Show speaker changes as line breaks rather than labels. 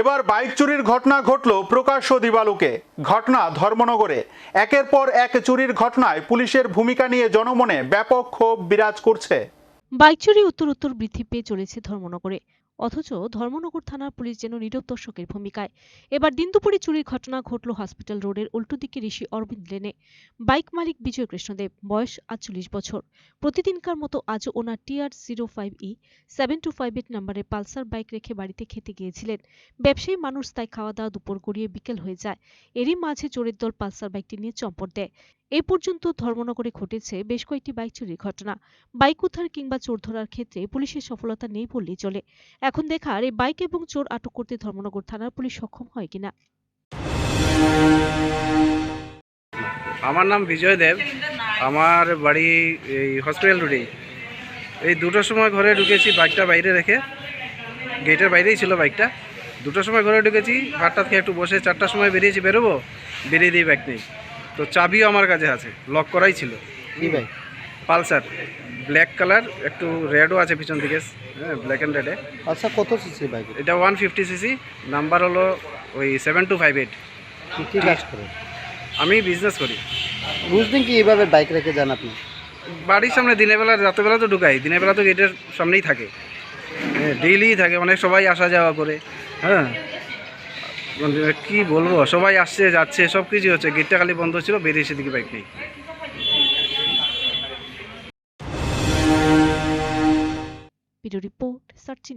এবার বাইক চুরির ঘটনা ঘটল প্রকাশ্য দিবালুকে। ঘটনা ধর্মনগরে। একের পর এক চুরির ঘটনায় পুলিশের ভূমিকা নিয়ে জনমনে ব্যাপক ক্ষোভ বিরাজ করছে।
বাইক চুরি উত্তর উত্তর বৃদ্ধি পেয়ে চলেছে ধর্মনগরে। অথচ ধর্মনগর থানার পুলিশ যেন নীরব দর্শকের ভূমিকায়। এবার দিন দুপুরে চুরির ঘটনা ঘটল হসপিটাল রোডের উল্টো দিকে ঋষি অরবিন্দ লেনে। বাইক মালিক বিজয় কৃষ্ণদেব, বয়স আটচল্লিশ বছর। প্রতিদিনকার মতো আজও ওনার TR zero five E seven two five eight নম্বরের পালসার বাইক রেখে বাড়িতে খেতে গিয়েছিলেন। ব্যবসায়ী মানুষ তাই খাওয়া দাওয়া দুপুর গড়িয়ে বিকেল হয়ে যায়। এরই মাঝে চোরের দল পালসার বাইকটি নিয়ে চম্পট দেয়। এ পর্যন্ত ধর্মনগরে ঘটেছে বেশ কয়েকটি বাইক চুরির ঘটনা। বাইক উদ্ধার কিংবা চোর ধরার ক্ষেত্রে পুলিশের সফলতা নেই বললেই চলে। এখন দেখার এই বাইক এবং চোর আটক করতে ধর্মনগর থানার পুলিশ সক্ষম হয় কিনা।
আমার নাম বিজয় দেব। আমার বাড়ি এই হসপিটাল রোডেই এই দুটোর সময় ঘরে ঢুকেছি বাইকটা বাইরে রেখে। গেটের বাইরেই ছিল বাইকটা। দুটোর সময় ঘরে ঢুকেছি, ভাতটা খেয়ে একটু বসে চারটার সময় বেরিয়েছি, বেরোবো? বেরিয়ে দিয়ে বাইক নেই। তো চাবিও আমার কাছে আছে। লক করাই ছিল।
কি ভাই?
পালসার। ব্ল্যাক কালার একটু রেডও আছে পিছন দিকে। হ্যাঁ ব্ল্যাক অ্যান্ড রেডে
আচ্ছা কত সিসি বাইক
এটা ওয়ান ফিফটি সিসি নাম্বার হলো ওই সেভেন টু ফাইভ এইট
কি কাজ
আমি বিজনেস করি।
দিন কি এইভাবে বাইক রেখে যান আপনি?
বাড়ির সামনে দিনের বেলা রাতের বেলা তো ঢুকাই। দিনের বেলা তো গেটের সামনেই থাকে। ডেইলি থাকে। অনেক সবাই আসা যাওয়া করে। হ্যাঁ কি বলব? সবাই আসছে, যাচ্ছে সব কিছুই হচ্ছে। গেটটা খালি বন্ধ ছিল, বেরিয়ে এসে দিকে বাইক নেই।
রিপোর্ট সার্চিন